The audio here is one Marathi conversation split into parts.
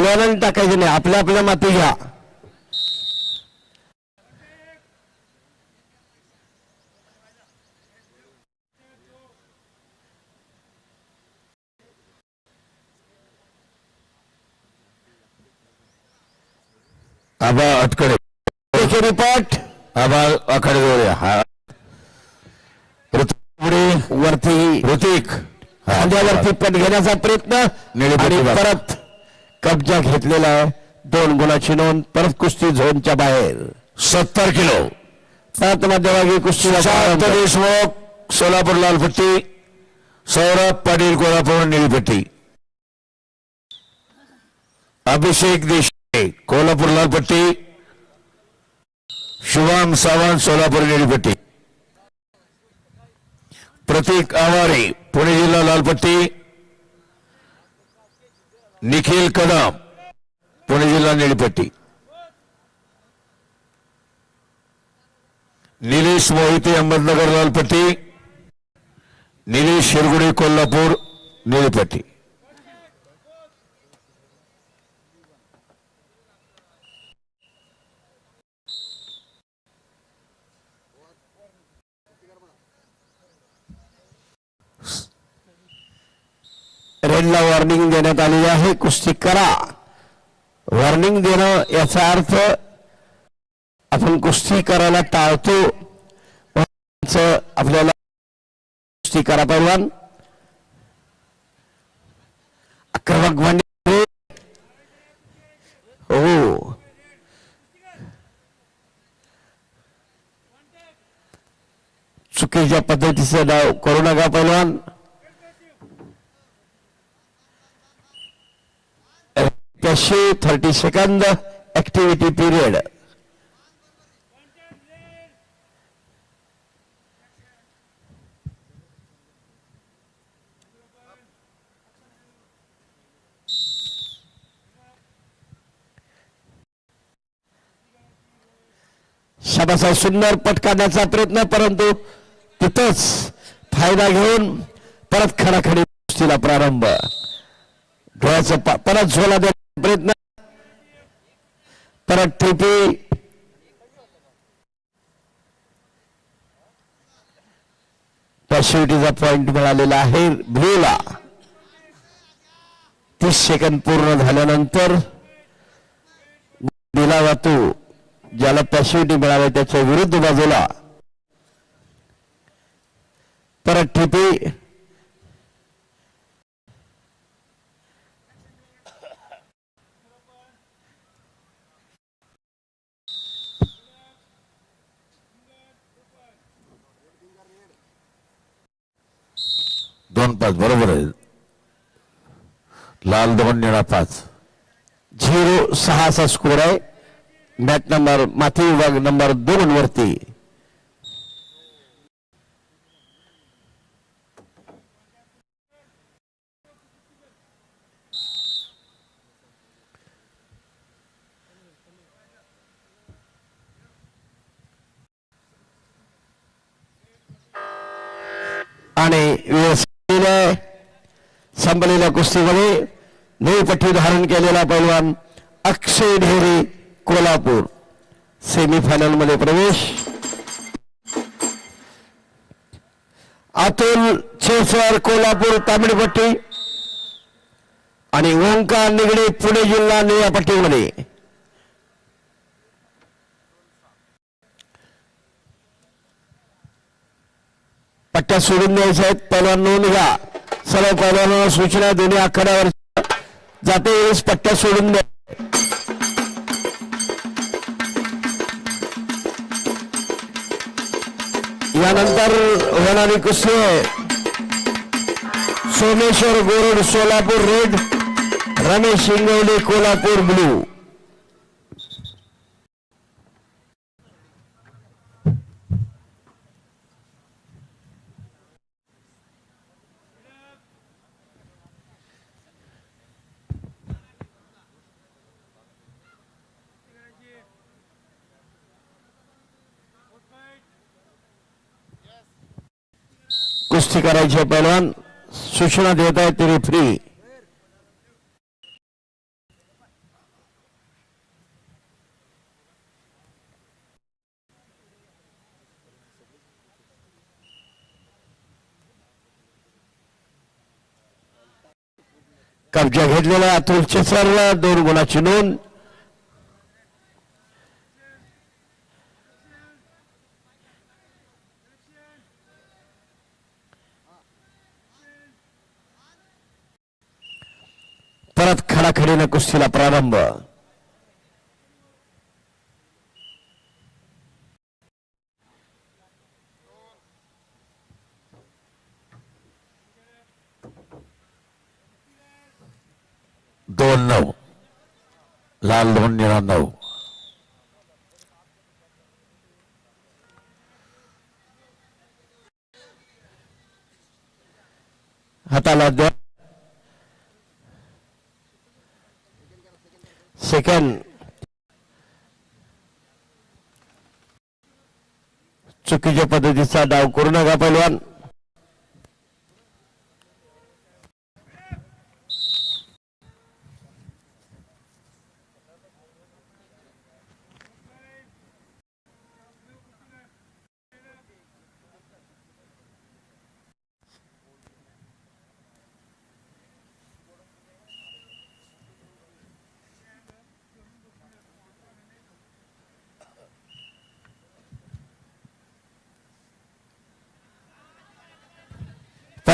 पहिलवानाने टाकायचे नाही. आपल्या आपल्या माती घ्या. आबा अटकडे. रिपोर्ट आबा आखाडे. हा. पुढे वरती. ऋतिक. खांद्यावरती पट घेण्याचा प्रयत्न. परत कब्जा घेतलेला आहे. दोन गुणाची नोंद परत कुस्ती झोनच्या बाहेर. सत्तर किलो. परत मध्यभागी कुस्ती देशमुख सोलापूर लालपट्टी सौरभ पाटील कोल्हापूर निळीपट्टी. अभिषेक देशे कोल्हापूर लालपट्टी. शुभम सावंत सोलापूर निळीपट्टी. प्रतीक आवारे पुणे जिल्हा लालपट्टी. निखिल कदम पुणे जिल्हा निळीपट्टी निलेश मोहिते अहमदनगर लालपट्टी निलेश शिरगुडे कोल्हापूर निळीपट्टी रेडला वॉर्निंग देण्यात आलेली आहे. कुस्ती करा. वॉर्निंग देणं याचा अर्थ आपण कुस्ती करायला टाळतो. आपल्याला कुस्ती करा पैलवान आक्रमक भांडे हो. चुकीच्या पद्धतीचं डाव करू नका पैलवान त्याशी थर्टी सेकंद ऍक्टिव्हिटी पिरियड शाबासा सुंदर पटकाण्याचा प्रयत्न परंतु तिथंच फायदा घेऊन परत खडाखडी कुस्तीला प्रारंभ. डोळ्याचं परत झोला देण्याचा प्रयत्न परत ठेपी पॅसिव्हिटीचा पॉइंट मिळालेला आहे ब्ल्यूला तीस सेकंद पूर्ण झाल्यानंतर दिला जातो. ज्याला पॅसिव्हिटी मिळाली त्याच्या विरुद्ध बाजूला. परत ठेपी दोन पाच बरोबर आहे. लाल दोन निळा पाच. झिरो सहाचा स्कोर आहे. मॅच नंबर माथी विभाग नंबर दोन वरती. आणि आहे. संपलेल्या कुस्तीमध्ये नऊ धारण केलेला पैलवान अक्षय ढेरे कोल्हापूर. सेमीफायनलमध्ये प्रवेश. अतुल छेसर कोल्हापूर तामिळपट्टी. आणि ओंकार निगडे पुणे जिल्हा निळ्या पट्टीमध्ये. पट्ट्या सोडून द्यायच्या आहेत पैलवान नोंद घ्या. सर्व पैलवानांना सूचना दोन्ही आखाड्यावर जाते वेळेस पट्ट्या सोडून द्या यानंतर होणारी कुस्ती आहे. Someshwar Gorad Solapur red Ramesh Shingwale Kolhapur blue. दुरुस्ती करायची आहे सूचना देत आहे ते रेफरी कब्जा घेतलेला अतुल चिसरला दोन गुणाची नोंद. खडाखडीने कुस्तीला प्रारंभ. दोन नऊ. लाल दोन निळा नऊ. हाताला द्या चुकीच्या पद्धतीचा डाव करू नका पैलवान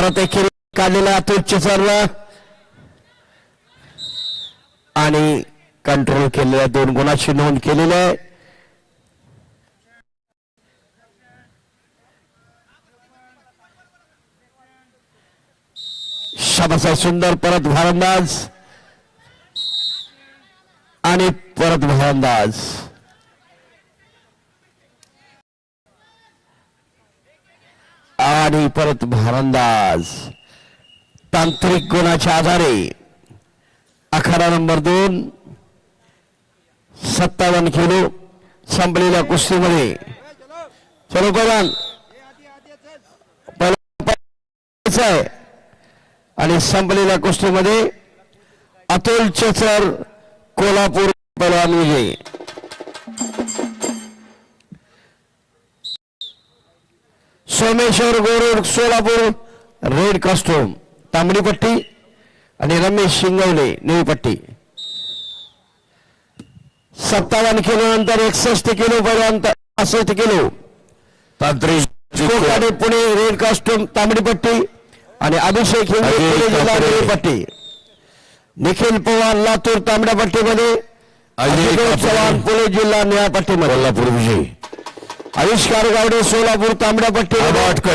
परत एक काढलेला अतुल चिसरला आणि कंट्रोल केलेल्या दोन गुणाची नोंद केलेली आहे. शाबासा सुंदर परत भारंदाज. आणि परत भारंदाज. आणि परत भारंदाज. तांत्रिक गुणाच्या आधारे अखाडा नंबर दोन सत्तावन्न किलो संपलेल्या कुस्तीमध्ये. चलो पवान आहे. आणि संपलेल्या कुस्तीमध्ये अतुल चेसर कोल्हापूर पलवान विजयी. सोमेश्वर गोरुड सोलापूर रेड कॉस्ट्युम तांबडी पट्टी आणि रमेश शिंगवले निळी पट्टी सत्तावन्न किलो नंतर एकसष्ट किलो पर्यंत पासष्ट किलो. तांत्रिक कोकाडे पुणे रेड कॉस्ट्युम तांबडी पट्टी आणि अभिषेक पुणे जिल्हा. निळी पट्टी निखिल पवार लातूर तांबड्या पट्टीमध्ये अजय. चव्हाण पुणे जिल्हा निळ्या पट्टीमध्ये कोल्हापूर विजयी. आविष्कार गावडे सोलापूर तांबड्या पट्टी आबाटकडे